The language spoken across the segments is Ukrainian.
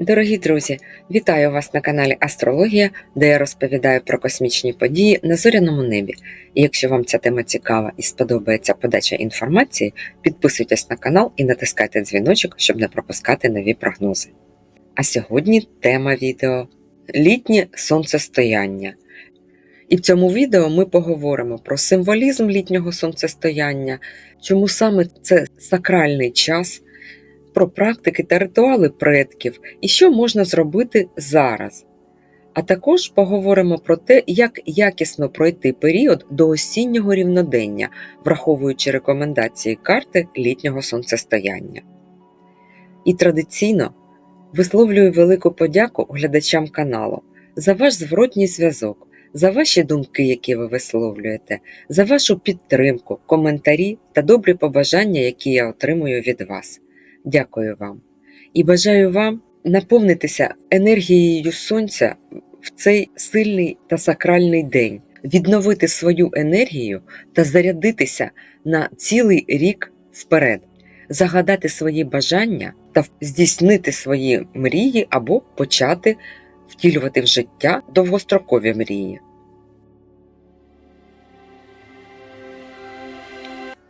Дорогі друзі, вітаю вас на каналі Астрологія, де я розповідаю про космічні події на зоряному небі. І якщо вам ця тема цікава і сподобається подача інформації, підписуйтесь на канал і натискайте дзвіночок, щоб не пропускати нові прогнози. А сьогодні тема відео літнє сонцестояння. І в цьому відео ми поговоримо про символізм літнього сонцестояння, чому саме це сакральний час про практики та ритуали предків і що можна зробити зараз. А також поговоримо про те, як якісно пройти період до осіннього рівнодення, враховуючи рекомендації карти літнього сонцестояння. І традиційно висловлюю велику подяку глядачам каналу за ваш зворотній зв'язок, за ваші думки, які ви висловлюєте, за вашу підтримку, коментарі та добрі побажання, які я отримую від вас. Дякую вам і бажаю вам наповнитися енергією сонця в цей сильний та сакральний день, відновити свою енергію та зарядитися на цілий рік вперед, загадати свої бажання та здійснити свої мрії або почати втілювати в життя довгострокові мрії.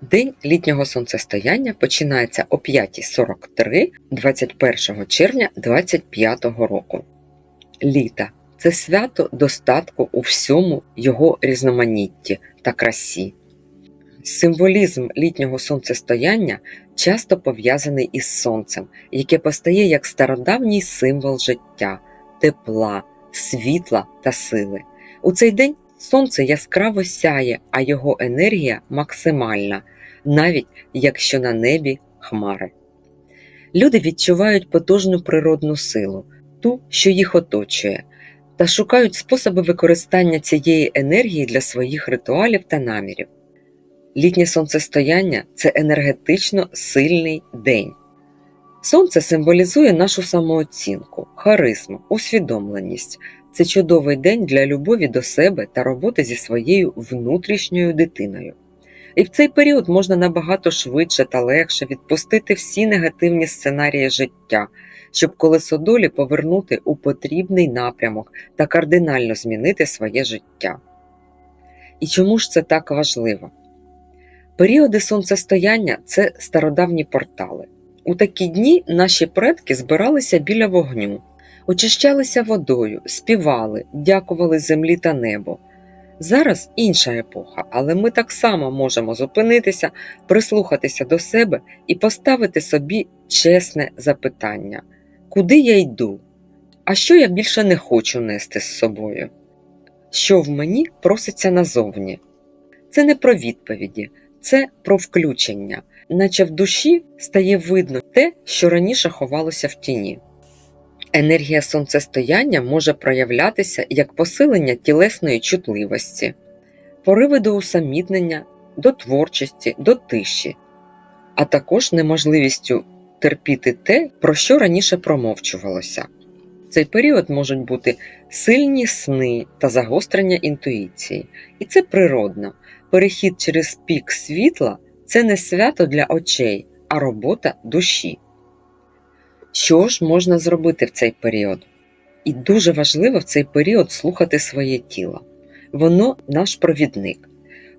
День літнього сонцестояння починається о 5.43 21 червня 2025 року. Літа це свято достатку у всьому його різноманітті та красі. Символізм літнього сонцестояння часто пов'язаний із сонцем, яке постає як стародавній символ життя, тепла, світла та сили. У цей день сонце яскраво сяє, а його енергія максимальна, навіть якщо на небі хмари. Люди відчувають потужну природну силу, ту, що їх оточує, та шукають способи використання цієї енергії для своїх ритуалів та намірів. Літнє сонцестояння це енергетично сильний день. Сонце символізує нашу самооцінку, харизму, усвідомленість. Це чудовий день для любові до себе та роботи зі своєю внутрішньою дитиною. І в цей період можна набагато швидше та легше відпустити всі негативні сценарії життя, щоб колесо долі повернути у потрібний напрямок та кардинально змінити своє життя. І чому ж це так важливо? Періоди сонцестояння це стародавні портали. У такі дні наші предки збиралися біля вогню, очищалися водою, співали, дякували землі та небу. Зараз інша епоха, але ми так само можемо зупинитися, прислухатися до себе і поставити собі чесне запитання: куди я йду? А що я більше не хочу нести з собою? Що в мені проситься назовні? Це не про відповіді, це про включення, наче в душі стає видно те, що раніше ховалося в тіні. Енергія сонцестояння може проявлятися як посилення тілесної чутливості, пориви до усамітнення, до творчості, до тиші, а також неможливістю терпіти те, про що раніше промовчувалося. В цей період можуть бути сильні сни та загострення інтуїції, і це природно. Перехід через пік світла це не свято для очей, а робота душі. Що ж можна зробити в цей період? І дуже важливо в цей період слухати своє тіло. Воно наш провідник.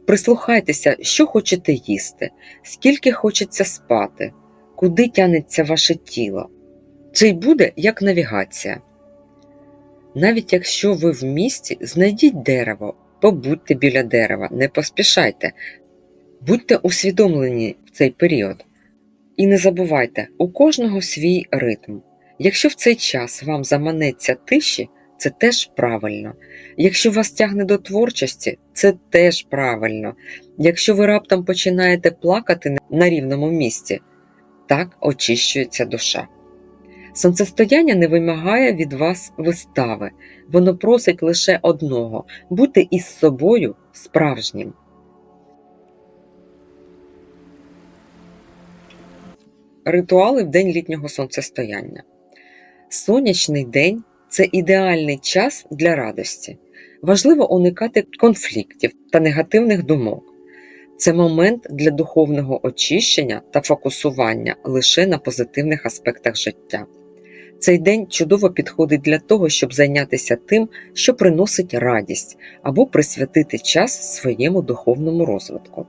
Прислухайтеся, що хочете їсти, скільки хочеться спати, куди тянеться ваше тіло. Це й буде як навігація. Навіть якщо ви в місті, знайдіть дерево, побудьте біля дерева, не поспішайте, будьте усвідомлені в цей період. І не забувайте, у кожного свій ритм. Якщо в цей час вам заманеться тиші, це теж правильно. Якщо вас тягне до творчості, це теж правильно. Якщо ви раптом починаєте плакати на рівному місці, так очищується душа. Сонцестояння не вимагає від вас вистави, воно просить лише одного бути із собою справжнім. Ритуали в день літнього сонцестояння. Сонячний день це ідеальний час для радості. Важливо уникати конфліктів та негативних думок. Це момент для духовного очищення та фокусування лише на позитивних аспектах життя. Цей день чудово підходить для того, щоб зайнятися тим, що приносить радість, або присвятити час своєму духовному розвитку.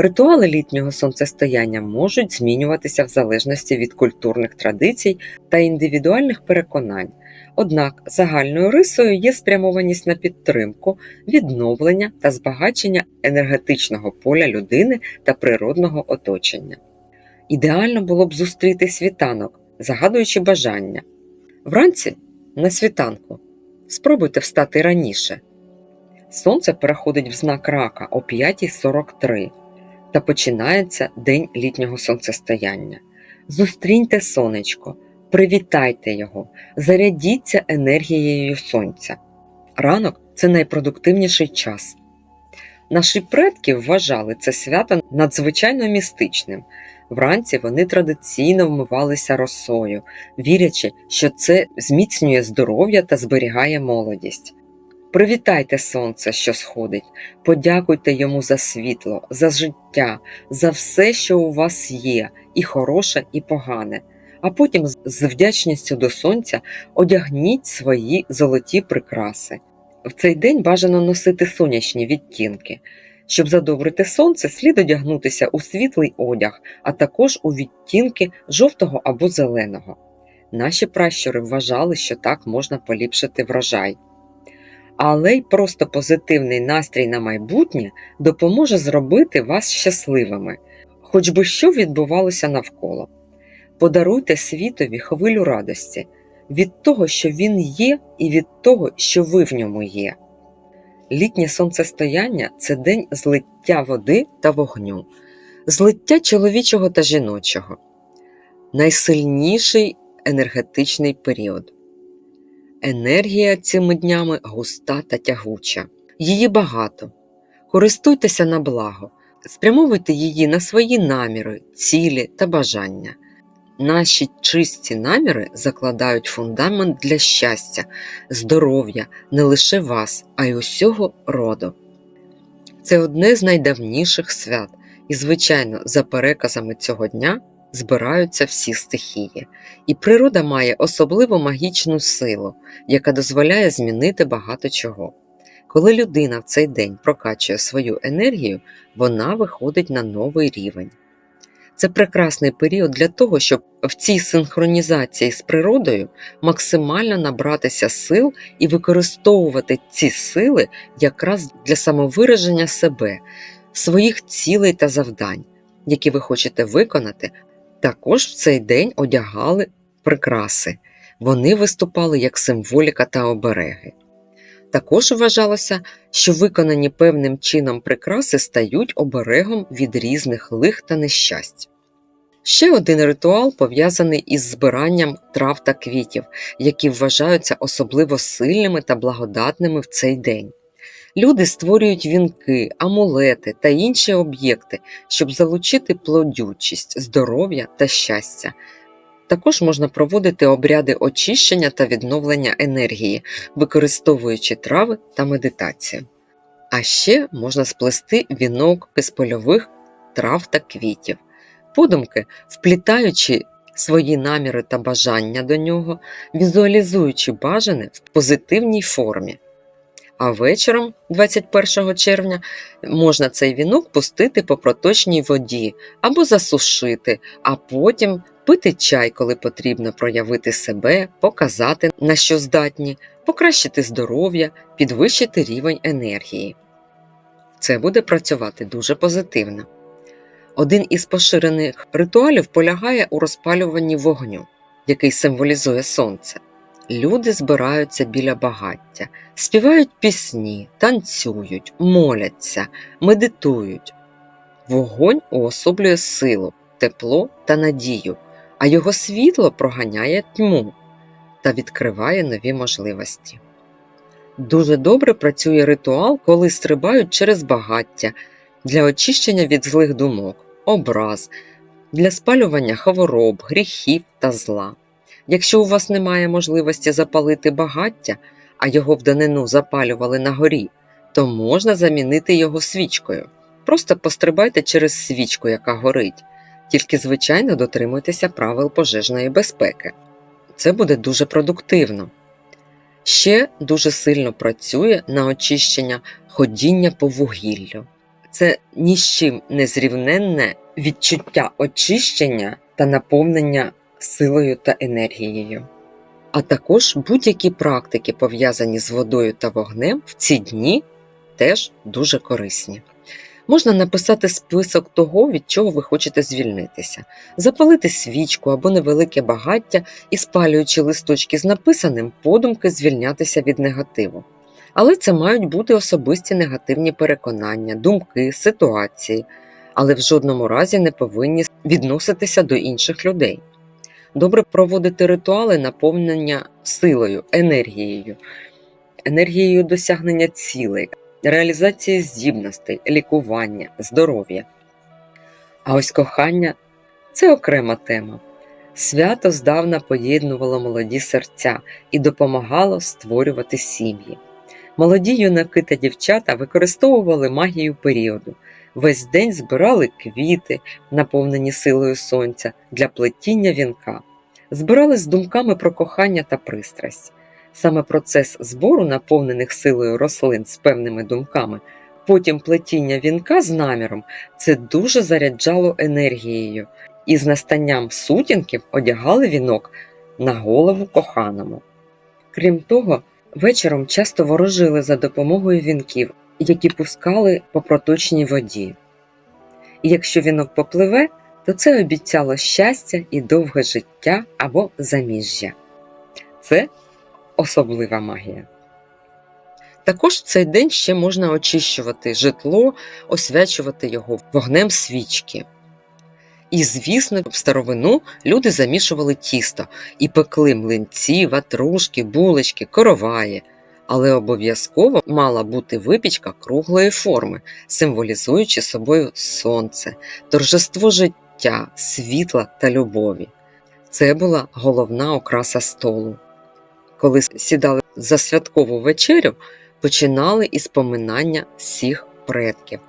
Ритуали літнього сонцестояння можуть змінюватися в залежності від культурних традицій та індивідуальних переконань, однак загальною рисою є спрямованість на підтримку, відновлення та збагачення енергетичного поля людини та природного оточення. Ідеально було б зустріти світанок, загадуючи бажання. Вранці на світанку спробуйте встати раніше. Сонце переходить в знак рака о 5.43 та починається день літнього сонцестояння. Зустріньте сонечко, привітайте його, зарядіться енергією сонця. Ранок це найпродуктивніший час. Наші предки вважали це свято надзвичайно містичним. Вранці вони традиційно вмивалися росою, вірячи, що це зміцнює здоров'я та зберігає молодість. Привітайте сонце, що сходить, подякуйте йому за світло, за життя, за все, що у вас є, і хороше, і погане. А потім з вдячністю до сонця одягніть свої золоті прикраси. В цей день бажано носити сонячні відтінки. Щоб задобрити сонце, слід одягнутися у світлий одяг, а також у відтінки жовтого або зеленого. Наші пращури вважали, що так можна поліпшити врожай. Але й просто позитивний настрій на майбутнє допоможе зробити вас щасливими, хоч би що відбувалося навколо. Подаруйте світові хвилю радості від того, що він є, і від того, що ви в ньому є. Літнє сонцестояння це день злиття води та вогню, злиття чоловічого та жіночого, найсильніший енергетичний період. Енергія цими днями густа та тягуча, її багато. Користуйтеся на благо, спрямовуйте її на свої наміри, цілі та бажання. Наші чисті наміри закладають фундамент для щастя, здоров'я не лише вас, а й усього роду. Це одне з найдавніших свят, і, звичайно, за переказами цього дня збираються всі стихії, і природа має особливо магічну силу, яка дозволяє змінити багато чого. Коли людина в цей день прокачує свою енергію, вона виходить на новий рівень. Це прекрасний період для того, щоб в цій синхронізації з природою максимально набратися сил і використовувати ці сили якраз для самовираження себе, своїх цілей та завдань, які ви хочете виконати. Також в цей день одягали прикраси. Вони виступали як символіка та обереги. Також вважалося, що виконані певним чином прикраси стають оберегом від різних лих та нещасть. Ще один ритуал пов'язаний із збиранням трав та квітів, які вважаються особливо сильними та благодатними в цей день. Люди створюють вінки, амулети та інші об'єкти, щоб залучити плодючість, здоров'я та щастя. Також можна проводити обряди очищення та відновлення енергії, використовуючи трави та медитацію. А ще можна сплести вінок із польових трав та квітів, подумки, вплітаючи свої наміри та бажання до нього, візуалізуючи бажане в позитивній формі. А вечором, 21 червня, можна цей вінок пустити по проточній воді або засушити, а потім пити чай, коли потрібно проявити себе, показати, на що здатні, покращити здоров'я, підвищити рівень енергії. Це буде працювати дуже позитивно. Один із поширених ритуалів полягає у розпалюванні вогню, який символізує сонце. Люди збираються біля багаття, співають пісні, танцюють, моляться, медитують. Вогонь уособлює силу, тепло та надію, а його світло проганяє тьму та відкриває нові можливості. Дуже добре працює ритуал, коли стрибають через багаття для очищення від злих думок, образ, для спалювання хвороб, гріхів та зла. Якщо у вас немає можливості запалити багаття, а його в данину запалювали на горі, то можна замінити його свічкою. Просто пострибайте через свічку, яка горить, тільки, звичайно, дотримуйтеся правил пожежної безпеки. Це буде дуже продуктивно. Ще дуже сильно працює на очищення ходіння по вугіллю. Це ні з чим не зрівненне відчуття очищення та наповнення силою та енергією. А також будь-які практики, пов'язані з водою та вогнем, в ці дні теж дуже корисні. Можна написати список того, від чого ви хочете звільнитися, запалити свічку або невелике багаття і, спалюючи листочки з написаним, подумки звільнятися від негативу. Але це мають бути особисті негативні переконання, думки, ситуації, але в жодному разі не повинні відноситися до інших людей. Добре проводити ритуали наповнення силою, енергією, енергією досягнення цілей, реалізації здібностей, лікування, здоров'я. А ось кохання це окрема тема. Свято здавна поєднувало молоді серця і допомагало створювати сім'ї. Молоді юнаки та дівчата використовували магію періоду. Весь день збирали квіти, наповнені силою сонця, для плетіння вінка, збирали з думками про кохання та пристрасть. Саме процес збору наповнених силою рослин з певними думками, потім плетіння вінка з наміром це дуже заряджало енергією, і з настанням сутінків одягали вінок на голову коханому. Крім того, вечором часто ворожили за допомогою вінків, які пускали по проточній воді. І якщо вінок попливе, то це обіцяло щастя і довге життя або заміжжя. Це особлива магія. Також в цей день ще можна очищувати житло, освячувати його вогнем свічки. І, звісно, в старовину люди замішували тісто і пекли млинці, ватрушки, булочки, короваї. Але обов'язково мала бути випічка круглої форми, символізуючи собою сонце, торжество життя, світла та любові. Це була головна окраса столу. Коли сідали за святкову вечерю, починали із поминання всіх предків.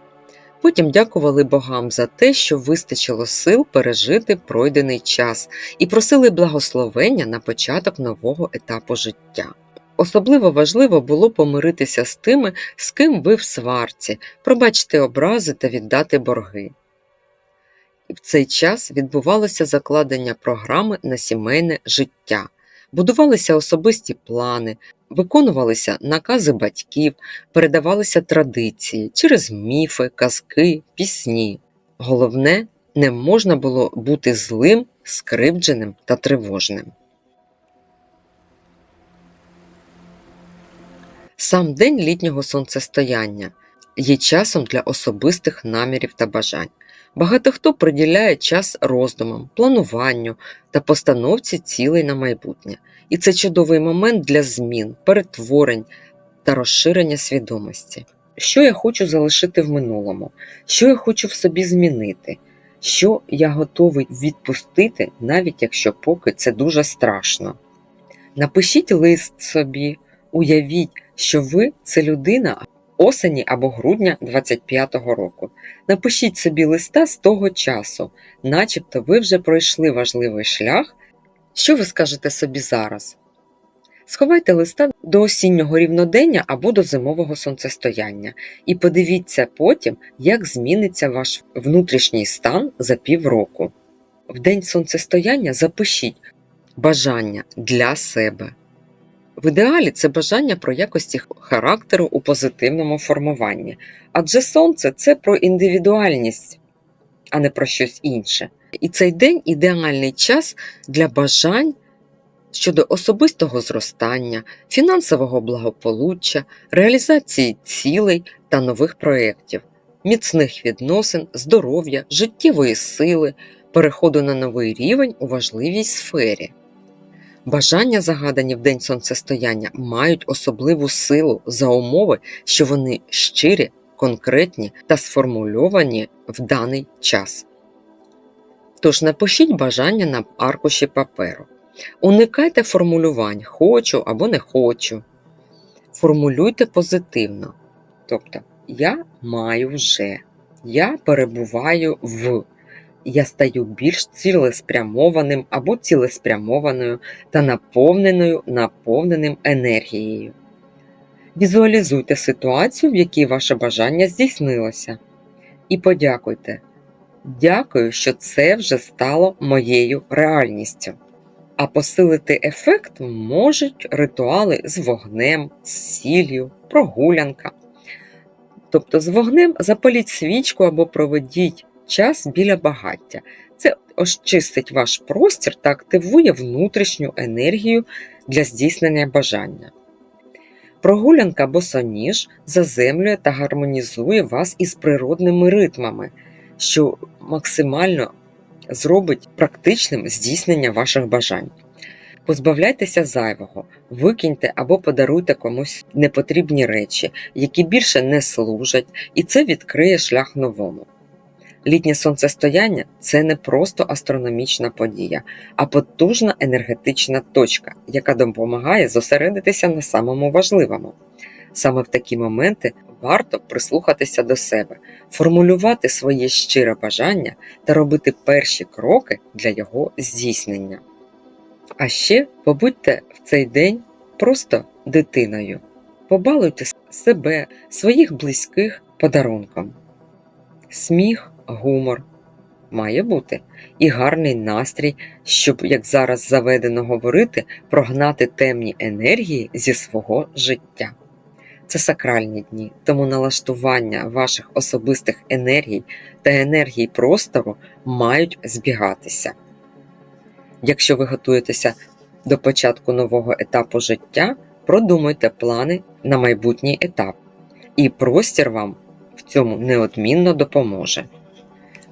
Потім дякували богам за те, що вистачило сил пережити пройдений час, і просили благословення на початок нового етапу життя. Особливо важливо було помиритися з тими, з ким ви в сварці, пробачити образи та віддати борги. І в цей час відбувалося закладення програми на сімейне життя, будувалися особисті плани, виконувалися накази батьків, передавалися традиції через міфи, казки, пісні. Головне, не можна було бути злим, скривдженим та тривожним. Сам день літнього сонцестояння є часом для особистих намірів та бажань. Багато хто приділяє час роздумам, плануванню та постановці цілей на майбутнє. І це чудовий момент для змін, перетворень та розширення свідомості. Що я хочу залишити в минулому, що я хочу в собі змінити, що я готовий відпустити, навіть якщо поки це дуже страшно. Напишіть лист собі, уявіть, що ви це людина осені або грудня 25-го року. Напишіть собі листа з того часу, начебто ви вже пройшли важливий шлях. Що ви скажете собі зараз? Сховайте листа до осіннього рівнодення або до зимового сонцестояння і подивіться потім, як зміниться ваш внутрішній стан за півроку. В день сонцестояння запишіть бажання для себе. В ідеалі це бажання про якості характеру у позитивному формуванні, адже сонце це про індивідуальність, а не про щось інше. І цей день ідеальний час для бажань щодо особистого зростання, фінансового благополуччя, реалізації цілей та нових проєктів, міцних відносин, здоров'я, життєвої сили, переходу на новий рівень у важливій сфері. Бажання, загадані в день сонцестояння, мають особливу силу за умови, що вони щирі, конкретні та сформульовані в даний час. Тож напишіть бажання на аркуші паперу. Уникайте формулювань хочу або не хочу. Формулюйте позитивно. Тобто, я маю вже, я перебуваю в, я стаю більш цілеспрямованим або цілеспрямованою та наповненою наповненим енергією. Візуалізуйте ситуацію, в якій ваше бажання здійснилося. І подякуйте. Дякую, що це вже стало моєю реальністю. А посилити ефект можуть ритуали з вогнем, з сіллю, прогулянка. Тобто з вогнем запаліть свічку або проведіть час біля багаття. Це очистить ваш простір та активує внутрішню енергію для здійснення бажання. Прогулянка босоніж заземлює та гармонізує вас із природними ритмами, що максимально зробить практичним здійснення ваших бажань. Позбавляйтеся зайвого, викиньте або подаруйте комусь непотрібні речі, які більше не служать, і це відкриє шлях новому. Літнє сонцестояння це не просто астрономічна подія, а потужна енергетична точка, яка допомагає зосередитися на самому важливому. Саме в такі моменти варто прислухатися до себе, формулювати своє щире бажання та робити перші кроки для його здійснення. А ще побудьте в цей день просто дитиною, побалуйте себе, своїх близьких подарунком. Сміх, гумор має бути і гарний настрій, щоб, як зараз заведено говорити, прогнати темні енергії зі свого життя. Це сакральні дні, тому налаштування ваших особистих енергій та енергій простору мають збігатися. Якщо ви готуєтеся до початку нового етапу життя, продумуйте плани на майбутній етап, і простір вам в цьому неодмінно допоможе.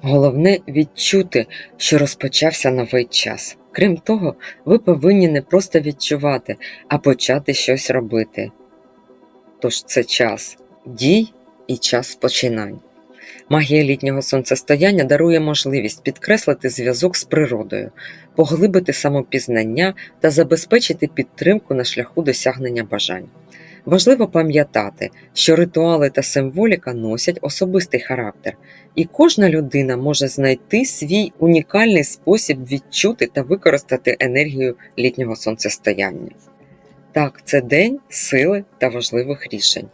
Головне відчути, що розпочався новий час. Крім того, ви повинні не просто відчувати, а почати щось робити. Тож це час дій і час починань. Магія літнього сонцестояння дарує можливість підкреслити зв'язок з природою, поглибити самопізнання та забезпечити підтримку на шляху досягнення бажань. Важливо пам'ятати, що ритуали та символіка носять особистий характер, і кожна людина може знайти свій унікальний спосіб відчути та використати енергію літнього сонцестояння. Так, це день сили та важливих рішень.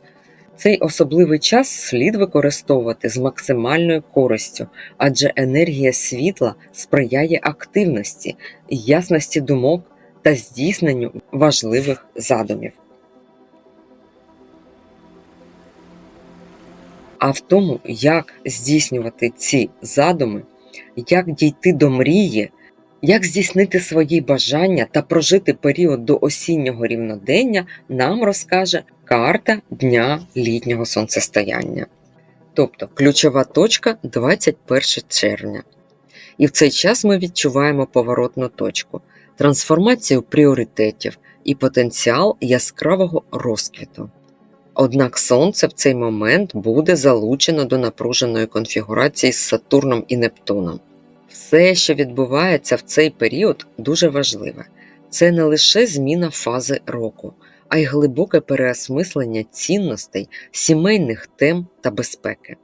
Цей особливий час слід використовувати з максимальною користю, адже енергія світла сприяє активності, ясності думок та здійсненню важливих задумів. А в тому, як здійснювати ці задуми, як дійти до мрії, як здійснити свої бажання та прожити період до осіннього рівнодення, нам розкаже карта Дня літнього сонцестояння. Тобто ключова точка 21 червня. І в цей час ми відчуваємо поворотну точку, трансформацію пріоритетів і потенціал яскравого розквіту. Однак Сонце в цей момент буде залучено до напруженої конфігурації з Сатурном і Нептуном. Все, що відбувається в цей період, дуже важливе. Це не лише зміна фази року, а й глибоке переосмислення цінностей, сімейних тем та безпеки.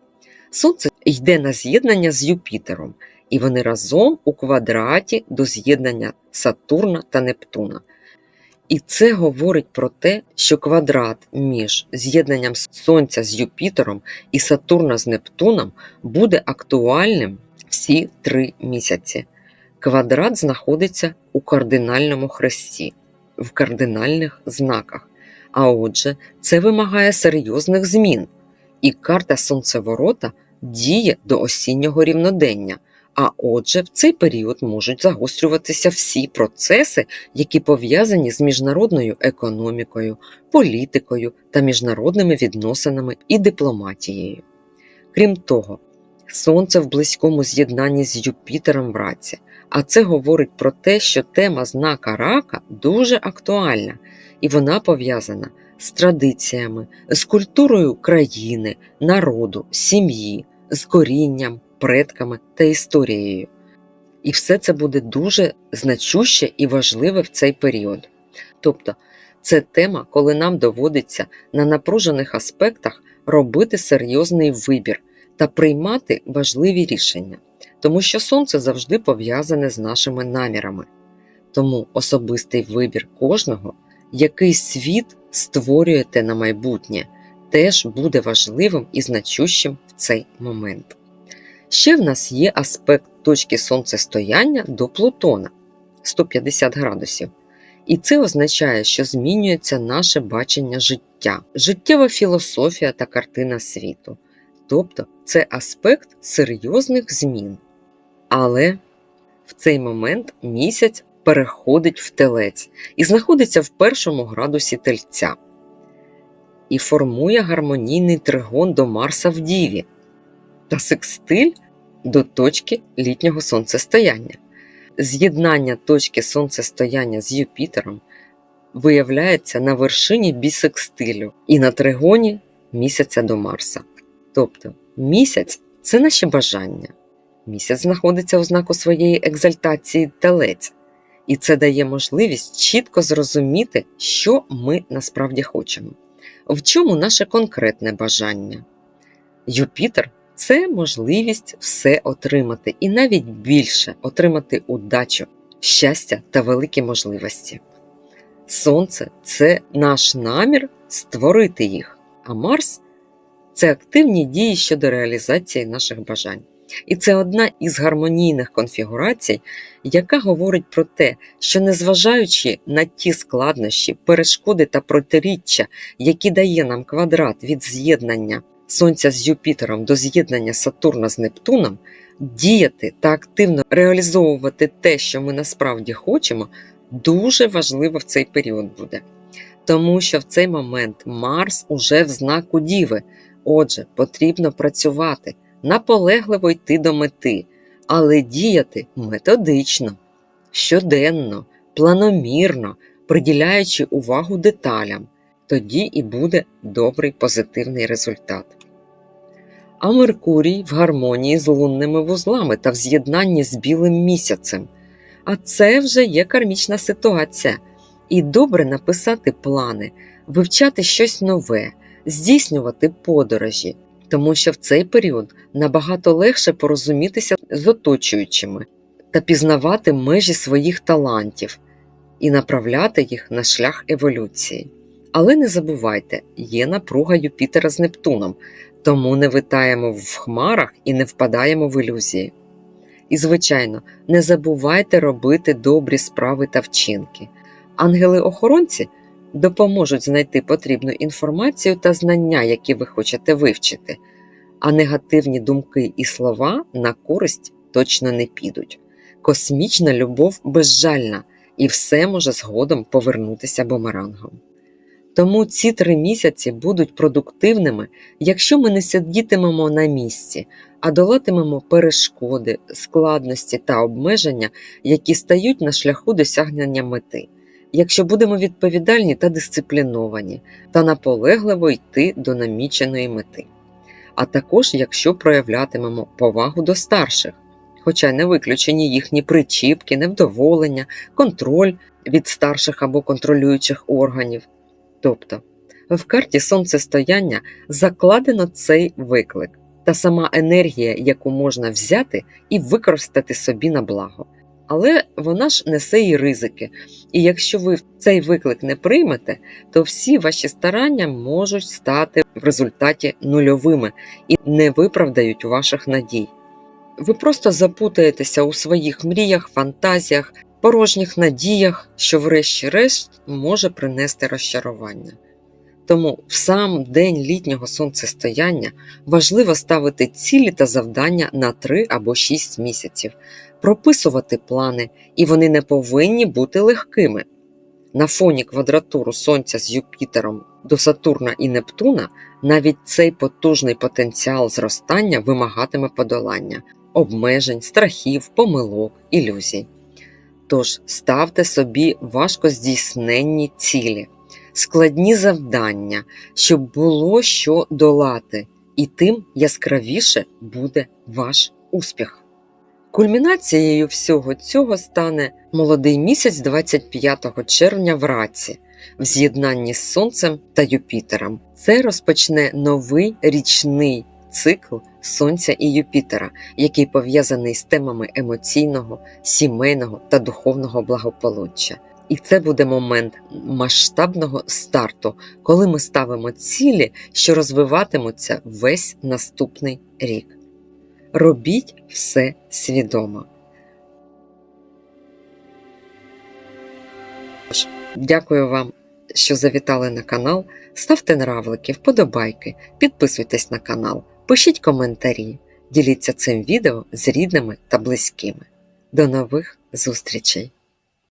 Сонце йде на з'єднання з Юпітером, і вони разом у квадраті до з'єднання Сатурна та Нептуна. І це говорить про те, що квадрат між з'єднанням Сонця з Юпітером і Сатурна з Нептуном буде актуальним всі три місяці. Квадрат знаходиться у кардинальному хресті, в кардинальних знаках. А отже, це вимагає серйозних змін, і карта Сонцеворота діє до осіннього рівнодення. А отже, в цей період можуть загострюватися всі процеси, які пов'язані з міжнародною економікою, політикою та міжнародними відносинами і дипломатією. Крім того, Сонце в близькому з'єднанні з Юпітером в раці, а це говорить про те, що тема знака рака дуже актуальна, і вона пов'язана з традиціями, з культурою країни, народу, сім'ї, з корінням предками та історією. І все це буде дуже значуще і важливе в цей період. Тобто, це тема, коли нам доводиться на напружених аспектах робити серйозний вибір та приймати важливі рішення. тому що сонце завжди пов'язане з нашими намірами. Тому особистий вибір кожного, який світ створюєте на майбутнє, теж буде важливим і значущим в цей момент. Ще в нас є аспект точки сонцестояння до Плутона 150 градусів. І це означає, що змінюється наше бачення життя, життєва філософія та картина світу. Тобто це аспект серйозних змін. Але в цей момент місяць переходить в телець і знаходиться в першому градусі тельця і формує гармонійний тригон до Марса в Діві та секстиль до точки літнього сонцестояння. З'єднання точки сонцестояння з Юпітером виявляється на вершині бісекстилю і на тригоні місяця до Марса. Тобто місяць це наші бажання. Місяць знаходиться у знаку своєї екзальтації телець, і це дає можливість чітко зрозуміти, що ми насправді хочемо, в чому наше конкретне бажання. Юпітер це можливість все отримати і навіть більше отримати удачу, щастя та великі можливості. Сонце це наш намір створити їх, а Марс це активні дії щодо реалізації наших бажань. І це одна із гармонійних конфігурацій, яка говорить про те, що незважаючи на ті складнощі, перешкоди та протиріччя, які дає нам квадрат від з'єднання Сонця з Юпітером до з'єднання Сатурна з Нептуном, діяти та активно реалізовувати те, що ми насправді хочемо, дуже важливо в цей період буде. Тому що в цей момент Марс уже в знаку Діви. Отже, потрібно працювати, наполегливо йти до мети, але діяти методично, щоденно, планомірно, приділяючи увагу деталям, тоді і буде добрий позитивний результат. А Меркурій в гармонії з лунними вузлами та в з'єднанні з білим місяцем. А це вже є кармічна ситуація. І добре написати плани, вивчати щось нове, здійснювати подорожі, тому що в цей період набагато легше порозумітися з оточуючими та пізнавати межі своїх талантів і направляти їх на шлях еволюції. Але не забувайте, є напруга Юпітера з Нептуном, тому не витаємо в хмарах і не впадаємо в ілюзії. І, звичайно, не забувайте робити добрі справи та вчинки. Ангели-охоронці допоможуть знайти потрібну інформацію та знання, які ви хочете вивчити, а негативні думки і слова на користь точно не підуть. Космічна любов безжальна, і все може згодом повернутися бумерангом. Тому ці три місяці будуть продуктивними, якщо ми не сидітимемо на місці, а долатимемо перешкоди, складності та обмеження, які стають на шляху досягнення мети, якщо будемо відповідальні та дисципліновані, та наполегливо йти до наміченої мети. А також якщо проявлятимемо повагу до старших, хоча не виключені їхні причіпки, невдоволення, контроль від старших або контролюючих органів. Тобто в карті сонцестояння закладено цей виклик та сама енергія, яку можна взяти і використати собі на благо. Але вона ж несе і ризики. І якщо ви цей виклик не приймете, то всі ваші старання можуть стати в результаті нульовими і не виправдають ваших надій. Ви просто запутаєтеся у своїх мріях, фантазіях, порожніх надіях, що, врешті-решт, може принести розчарування. Тому в сам день літнього сонцестояння важливо ставити цілі та завдання на 3 або 6 місяців, прописувати плани, і вони не повинні бути легкими. На фоні квадратуру Сонця з Юпітером до Сатурна і Нептуна навіть цей потужний потенціал зростання вимагатиме подолання, обмежень, страхів, помилок, ілюзій. Тож ставте собі важкоздійсненні цілі, складні завдання, щоб було що долати, і тим яскравіше буде ваш успіх. Кульмінацією всього цього стане молодий місяць 25 червня в раці, в з'єднанні з Сонцем та Юпітером. Це розпочне новий річний цикл Сонця і Юпітера, який пов'язаний з темами емоційного, сімейного та духовного благополуччя. І це буде момент масштабного старту, коли ми ставимо цілі, що розвиватимуться весь наступний рік. Робіть все свідомо. Дякую вам, що завітали на канал. Ставте нравлики, вподобайки, підписуйтесь на канал, пишіть коментарі, діліться цим відео з рідними та близькими. До нових зустрічей!